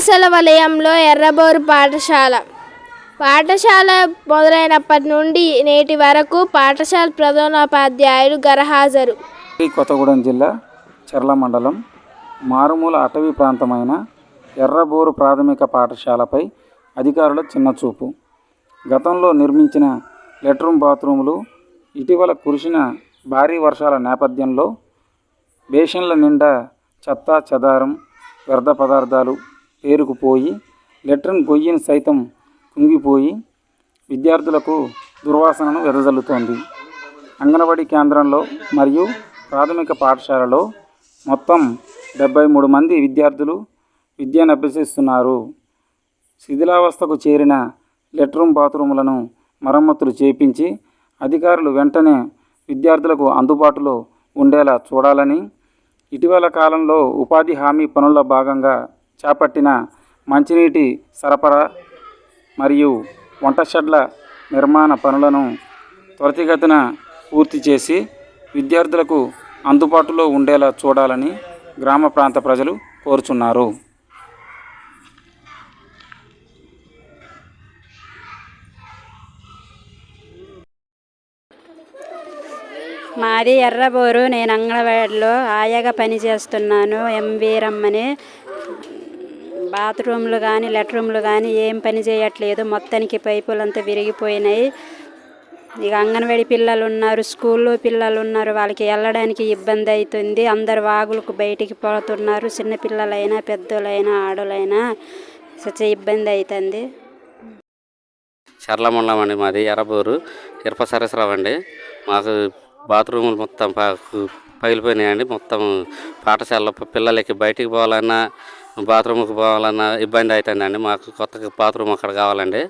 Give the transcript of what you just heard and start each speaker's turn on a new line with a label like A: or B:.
A: బాసల వలయంలో ఎర్రబోరు పాఠశాల. పాఠశాల మొదలైనప్పటి నుండి నేటి వరకు పాఠశాల ప్రధానోపాధ్యాయులు గరహాజరు.
B: కొత్తగూడెం జిల్లా చర్ల మండలం మారుమూల అటవీ ప్రాంతమైన ఎర్రబోరు ప్రాథమిక పాఠశాలపై అధికారుల చిన్నచూపు గతంలో నిర్మించిన లెట్రూమ్ బాత్రూములు ఇటీవల కురిసిన భారీ వర్షాల నేపథ్యంలో బేషన్ల నిండా చెత్త చెదారం వ్యర్థ పదార్థాలు పేరుకుపోయి లెట్రిన్ గొయ్యిని సైతం కుంగిపోయి విద్యార్థులకు దుర్వాసనను వెదజల్లుతోంది. అంగన్వాడీ కేంద్రంలో మరియు ప్రాథమిక పాఠశాలలో మొత్తం డెబ్బై మూడు మంది విద్యార్థులు విద్యను అభ్యసిస్తున్నారు. శిథిలావస్థకు చేరిన లెట్రూమ్ బాత్రూములను మరమ్మతులు చేపించి అధికారులు వెంటనే విద్యార్థులకు అందుబాటులో ఉండేలా చూడాలని ఇటీవల కాలంలో ఉపాధి హామీ పనుల్లో భాగంగా చేపట్టిన మంచినీటి సరఫరా మరియు వంట షెడ్ల నిర్మాణ పనులను త్వరితగతిన పూర్తి చేసి విద్యార్థులకు అందుబాటులో ఉండేలా చూడాలని గ్రామ ప్రాంత ప్రజలు కోరుచున్నారు.
C: మాది ఎర్రబోరు. నేను అంగన్వాడిలో ఆయాగా పని చేస్తున్నాను రమ్మని బాత్రూమ్లు కానీ లెట్రూమ్లు కానీ ఏం పని చేయట్లేదు. మొత్తానికి పైపులు అంతా విరిగిపోయినాయి. ఇక అంగన్వాడి పిల్లలు ఉన్నారు స్కూల్లో పిల్లలు ఉన్నారు. వాళ్ళకి వెళ్ళడానికి ఇబ్బంది అవుతుంది. అందరు వాగులకు బయటికి పోతున్నారు. చిన్నపిల్లలైనా పెద్దోళ్ళైనా ఆడోళ్ళైనా సచ్చ ఇబ్బంది అవుతుంది.
D: చర్ల అండి మాది ఎరబూరు ఇరప సరస్రావు అండి. మాకు బాత్రూములు మొత్తం పగిలిపోయినాయండి. మొత్తం పాఠశాలలో పిల్లలకి బయటికి పోవాలన్నా బాత్రూమ్కి పోవాలన్నా ఇబ్బంది అవుతుందండి మాకు కొత్తగా బాత్రూమ్ అక్కడ కావాలండి.